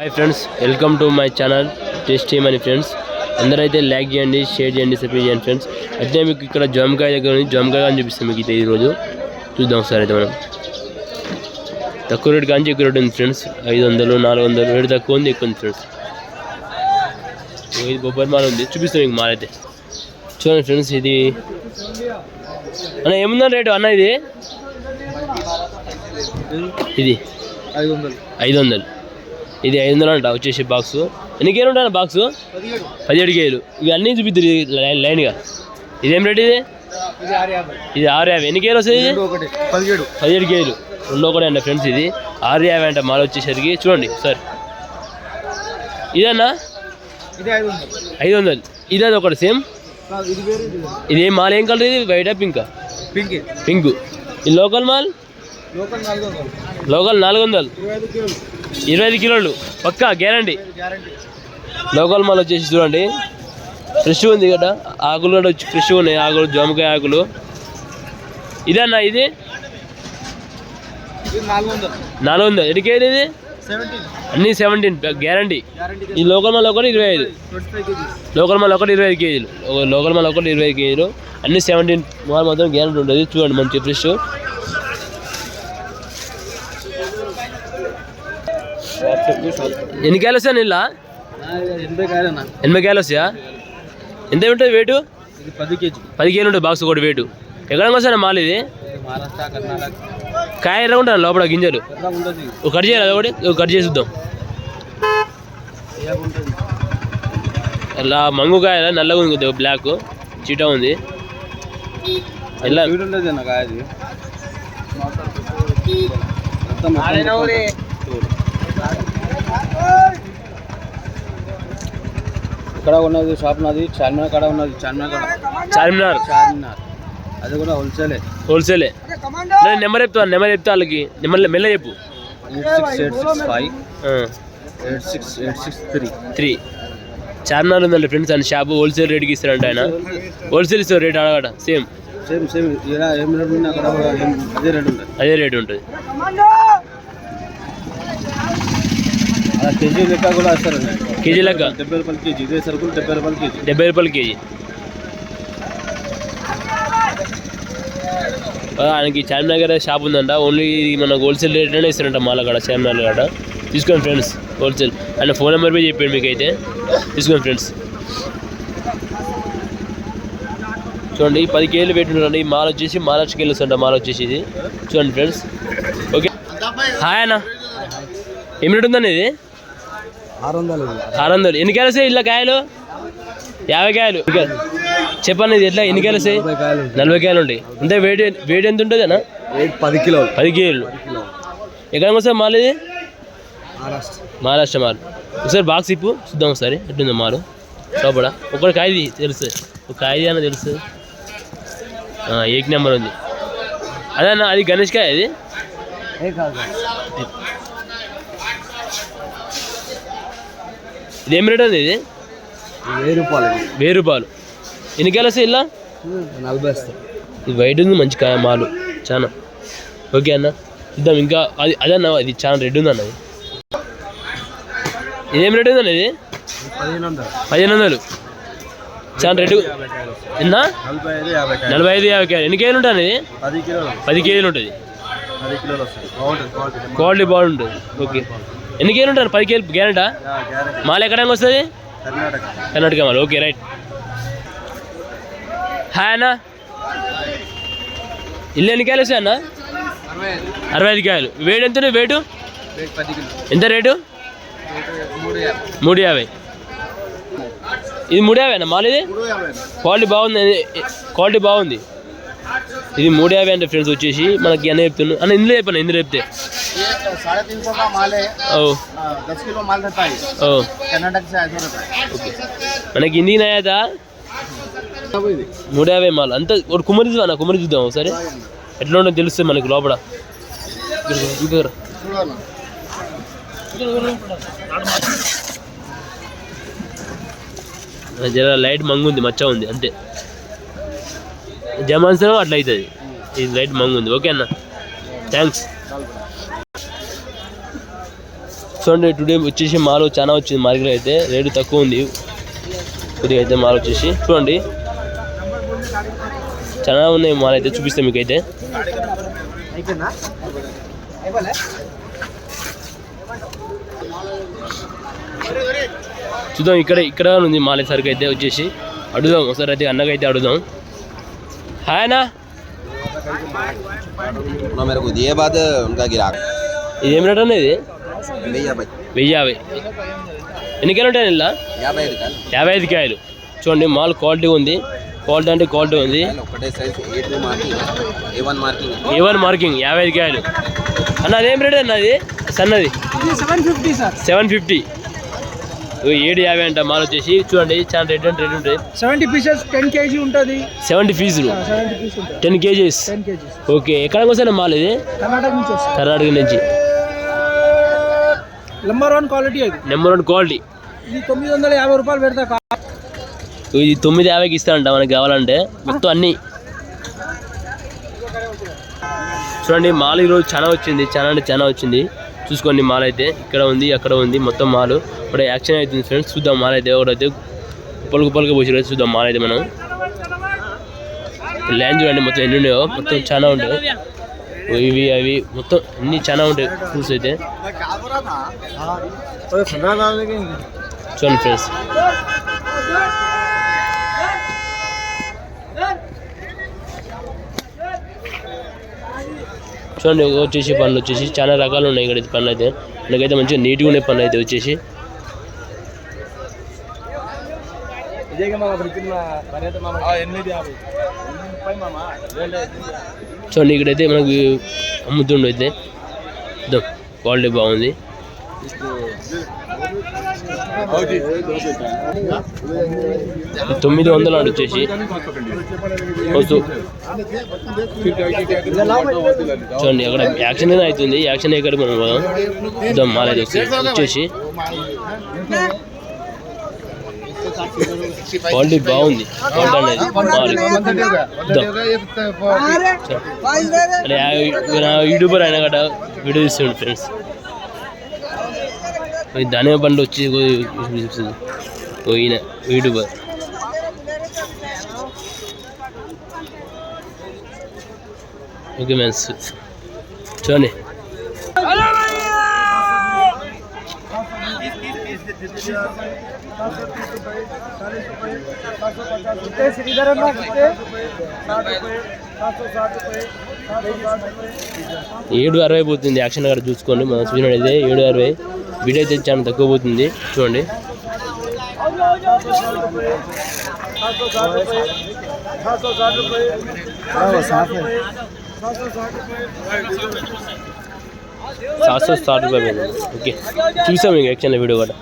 Hi friends welcome to my channel taste money friends అందరైతే like చేయండి share చేయండి subscribe చేయండి ఫ్రెండ్స్ అయితే మీకు ఇక్కడ జామకాయ దగ్గర నుంచి జామకాయ అని చూపిస్తాం మీకు అయితే ఈరోజు. చూద్దాం ఒకసారి అయితే మనం. తక్కువ రేటు కానీ ఎక్కువ రేటు ఉంది ఫ్రెండ్స్ ఐదు వందలు నాలుగు వందలు రేటు తక్కువ ఉంది ఎక్కువ ఉంది ఫ్రెండ్స్ ఇది బొబ్బరి మాల ఉంది. చూపిస్తాం మీకు మాల అయితే. చూడండి ఫ్రెండ్స్ ఇది. అన్న ఏముందా రేటు? అన్న ఇది? ఇది ఐదు వందలు. ఐదు వందలు. ఇది ఐదు వందలు అంట వచ్చేసి బాక్స్ ఎన్ని కేలు ఉంటాయి బాక్స్ పదిహేడు ఇవి అన్నీ చూపిద్దరు లైన్ లైన్గా. ఇదేం రేట్ ఇది? ఇది ఆరు యాభై. ఎన్ని? రెండు ఒకటి పదిహేడు పదిహేడు కేలు రెండో కూడా అంట ఫ్రెండ్స్ ఇది. ఆరు యాభై అంట మాల వచ్చేసరికి. చూడండి సార్ ఇదన్నా ఇది ఐదు వందలు. ఐదు వందలు ఇది అది ఒకటి సేమ్? ఇది మాల్? ఏం కలర్ ఇది? వైటా పింకా? పింక్. పింక్. ఈ లోకల్ మాల్? లోకల్ నాలుగు వందలు. ఇరవై ఐదు కిలోలు. పక్కా గ్యారంటీ. లోకల్ మాల్ వచ్చేసి చూడండి. ఫ్రెష్ ఉంది కదా. ఆకులు కూడా వచ్చి ఫ్రెష్ ఉన్నాయి. ఆకులు జామకాయ ఆకులు. ఇదన్నా ఇది? ఇది నాలుగు వందలు. వందలు. ఎడికేది ఇది? అన్నీ సెవెంటీన్ గ్యారంటీ. ఈ లోకల్ మాల్ ఒకటి ఇరవై ఐదు. లోకల్ మాల్ ఒకటి ఇరవై ఐదు కేజీలు. లోకల్ మాల్ ఒకటి ఇరవై ఐదు కేజీలు. అన్ని సెవెంటీన్ మాల్ మాత్రం గ్యారంటీ ఉంటుంది. చూడండి మంచి ఫ్రెష్ ఎన్ని కాయలు వస్తాయి ఇలా ఎనభై కాయలు వస్తాయా ఎంత ఉంటుంది వెయిట్ ఇది పది కేజీ పది కేజీలు ఉంటుంది బాక్స్ ఒకటి వెయిట్ ఎక్కడ వస్తాయి మాల్ ఇది? ఇది మహారాష్ట్ర కర్ణాటక కాయ ఎర్రగా ఉంటుంది లోపల గింజలు? ఒక కట్ చేయాలి ఒకటి ఒక కట్ చేసి చూద్దాం. అలా మంగుకాయ నల్లగా ఉంది కొద్దిగా బ్లాక్ చీటా ఉంది. ఎలా స్వీట్ ఉంటుంది అన్న కాయ అది మొత్తం ఇక్కడ ఉన్నది షాప్ ఉన్నది చార్మినార్ కాడ ఉన్నది చార్మినార్ కాడ. చార్మినార్? చార్మినార్. అది కూడా హోల్సేలే హోల్సేలే నేను నెంబర్ చెప్తాను నెంబర్ చెప్తా వాళ్ళకి. నెంబర్ మెల్ల చెప్పు. Eight six eight six five eight six eight six three three Charminar ఉందండి ఫ్రెండ్స్ అని షాప్ హోల్సేల్ రేట్కి ఇస్తారంట ఆయన. హోల్సేల్ ఇస్తారు రేట్ అడగట సేమ్ సేమ్ సేమ్ ఇలా ఏం రేట్ అదే రేట్ ఉంటుంది. అదే రేట్ ఉంటుంది అలా కేజీ లెక్క కూడా వేస్తారు. కేజీ లెక్క? డెబ్బై రూపాయలు కేజీ. ఇదే సరుకులు డెబ్బై రూపాయలు కేజీ. డెబ్బై రూపాయలు కేజీ. ఆయనకి చార్మినార్ గారి షాప్ ఉందంట. ఓన్లీ మన హోల్సేల్ రేట్లోనే ఇస్తారంట మాల కాడ చార్మినార్ కాడ తీసుకోండి ఫ్రెండ్స్ హోల్సేల్. ఆయన ఫోన్ నెంబర్ పోయి చెప్పాడు మీకు అయితే తీసుకోండి ఫ్రెండ్స్. చూడండి ఈ పది కేజీలు ఈ మాల వచ్చేసి మహారాష్ట్రకి వెళ్ళొస్తుంట మాల వచ్చేసి ఇది. చూడండి ఫ్రెండ్స్. ఓకే. హాయ్ అన్న. రేట్ ఉందండి ఇది? ఆరు వందలు. ఎన్ని కాయలు వస్తాయి ఇలా కాయలు? యాభై కాయలు చెప్పండి ఇది ఎట్లా? ఎన్ని కాయలు వస్తాయి నలభై కాయలు ఉంటాయి. అంటే వెయిట్ వెయిట్ ఎంత ఉంటుంది అన్న పది కిలోలు. పది కేజీలు ఎక్కడ వస్తాయి మాల్ ఇది? మహారాష్ట్ర. మాల్. ఒకసారి బాక్స్ ఇప్పు. చూద్దాం ఒకసారి. ఎట్టుంది మాలు. లోపల. ఒకటి కాయది తెలుస్తుంది ఒక కాయది అన్న తెలుస్తుంది ఏక్ నెంబర్ ఉంది. అదే అన్న అది గణేష్ కాయ అది ఇది ఏం రేట్ ఉంది ఇది వెయ్యి రూపాయలు వెయ్యి రూపాయలు. ఎన్ని కాయలు వస్తాయి ఇలా నలభై వస్తాయి ఇది వైట్ ఉంది మంచి కాయ మాలు. చాలా ఓకే అన్న. చూద్దాం ఇంకా అది అదన్న అది చాలా రెడ్ ఉంది అన్న ఇది. ఇదేం రేట్ ఉందన్న ఇది? పదిహేను వందలు. చాలా రెడ్ ఎన్నా? నలభై ఐదు యాభై కాయలు. ఎన్ని కేజీలు ఉంటుంది ఇది? పది కేజీలు ఉంటుంది. క్వాలిటీ బాగుంటుంది. ఓకే. ఎన్ని కేజీలు ఉంటుంది పది కేజీలు గ్యారెంటా? మాల ఎక్కడానికి వస్తుంది? కర్ణాటక. మాల. Okay right. హాయ్ అన్న. ఇల్లు ఎన్ని కాయలు వస్తాయి అన్న? అరవై ఐదు. కాయలు. వెయిట్ ఎంత వెయిట్ కిలో. ఎంత రేటు? మూడు యాభై. ఇది మూడు యాభై అన్న మాల్ ఇది? క్వాలిటీ బాగుంది. క్వాలిటీ బాగుంది. ఇది మూడు యాభై అంటే ఫ్రెండ్స్ వచ్చేసి మనకి అన్న చెప్తున్నాను అన్న ఇందులో చెప్పాను ఇందులో చెప్తే. మనకి హిందీ నయాదా మూడు యాభై మాల. అంత ఒక కుమ్మరి చూద్దాం కుమ్మరి చూద్దాం ఒకసారి. ఎట్లా ఉండదు తెలుస్తుంది మనకి లోపల. చూడరా జర లైట్ మంగుంది మచ్చ ఉంది అంతే. జమాన్సరం అట్లా అవుతుంది. ఇది లైట్ మంగు ఉంది. ఓకే అన్న. థ్యాంక్స్ చూడండి టుడే వచ్చేసి మాలో చాలా వచ్చింది. మార్కెట్లో అయితే రేటు తక్కువ ఉంది. కొద్దిగా అయితే మాలు వచ్చేసి. చూడండి. చాలా ఉన్నాయి మాలు అయితే చూపిస్తాం మీకు అయితే చూద్దాం ఇక్కడ ఇక్కడ ఉంది మాలే సరికి అయితే వచ్చేసి. అడుగుదాం ఒకసారి అయితే అన్నకైతే అడుగుదాం. है ना నా మేరకు ఇదే బాధ ఇది ఏం రేట్ అన్నది వెయ్యి యాభై వెయ్యి యాభై ఎన్ని కాయలు ఉంటాయి ఇలా యాభై ఐదు కాయలు చూడండి మాల్ క్వాలిటీ ఉంది క్వాలిటీ అంటే క్వాలిటీ ఉంది ఒకటే మార్కింగ్ ఏ వన్ మార్కింగ్ యాభై ఐదు కాయలు అన్న అదేం రేట్ అన్నది సన్నది సెవెన్ ఫిఫ్టీ సెవెన్ ఫిఫ్టీ ఏడు యాభై అంట మాల్ వచ్చేసి చూడండి చాలా రేట్ అంటే రేట్ ఉంటాయి సెవెంటీ పీసెస్ టెన్ కేజీ ఉంటుంది. సెవెంటీ ఫీజులు సెవెంటీ పీస్ ఉంటుంది. టెన్ కేజీస్ ఓకే ఎక్కడికి వస్తాను మాల్ ఇది? కర్ణాటక నుంచి కర్ణాటక నుంచి. నెంబర్ వన్ క్వాలిటీ అది. నెంబర్ వన్ క్వాలిటీ ఇది తొమ్మిది వందల యాభై రూపాయలు పెడతా ఇది తొమ్మిది యాభైకి ఇస్తానంట మనకి కావాలంటే. మొత్తం అన్నీ. చూడండి మాల్ ఈరోజు చాలా వచ్చింది చాలా అంటే చాలా వచ్చింది. చూసుకోండి మాల్ అయితే ఇక్కడ ఉంది అక్కడ ఉంది మొత్తం మాల్. ఇప్పుడు యాక్షన్ అవుతుంది ఫ్రెండ్స్ చూద్దాం మాల్ అయితే ఒకటైతే పలుకు పలుకు పోసి చూద్దాం మాల్ అయితే మనం. ల్యాండ్ చూడండి మొత్తం ఎన్ని ఉన్నాయో మొత్తం చాలా ఉంటాయి ఇవి అవి మొత్తం అన్ని చాలా ఉంటాయి ఫ్రూట్స్ అయితే. చూడండి ఫ్రెండ్స్ చూడండి వచ్చేసి పనులు వచ్చేసి చాలా రకాలు ఉన్నాయి ఇక్కడ పనులు అయితే. నాకైతే మంచిగా నీట్గా ఉన్నాయి పనులు అయితే వచ్చేసి. చూడండి ఇక్కడైతే మనకు అమ్ముతుండు అయితే క్వాలిటీ బాగుంది. తొమ్మిది వందలు ఆడు వచ్చేసి వస్తు చూడండి అక్కడ యాక్షన్ అయితే అవుతుంది. యాక్షన్ ఎక్కడ మనం. ఇద్దాం మాల అయితే వచ్చి- వచ్చేసి క్వాలిటీ బాగుంది. యూట్యూబర్ అయినా కదా వీడియో తీస్తుండు ఫ్రెండ్స్. ధనియా పండు వచ్చి చూపిస్తుంది ఓ ఈయన యూట్యూబర్ ఓకే మ్యాన్స్ చూడండి कितने श्रीधर अण्णा कितने साठ रुपये सात सौ साठ रुपये सात सौ साठ रुपये ఏడు అరవై పోతుంది యాక్షన్ అక్కడ చూసుకోండి మనం చూసినట్టు అయితే ఏడు అరవై వీడియో అయితే చాలా తక్కువ పోతుంది చూడండి సాట్ రూపాయలు ఓకే. చూసాం ఇంకా యాక్చువల్ వీడియో కూడా.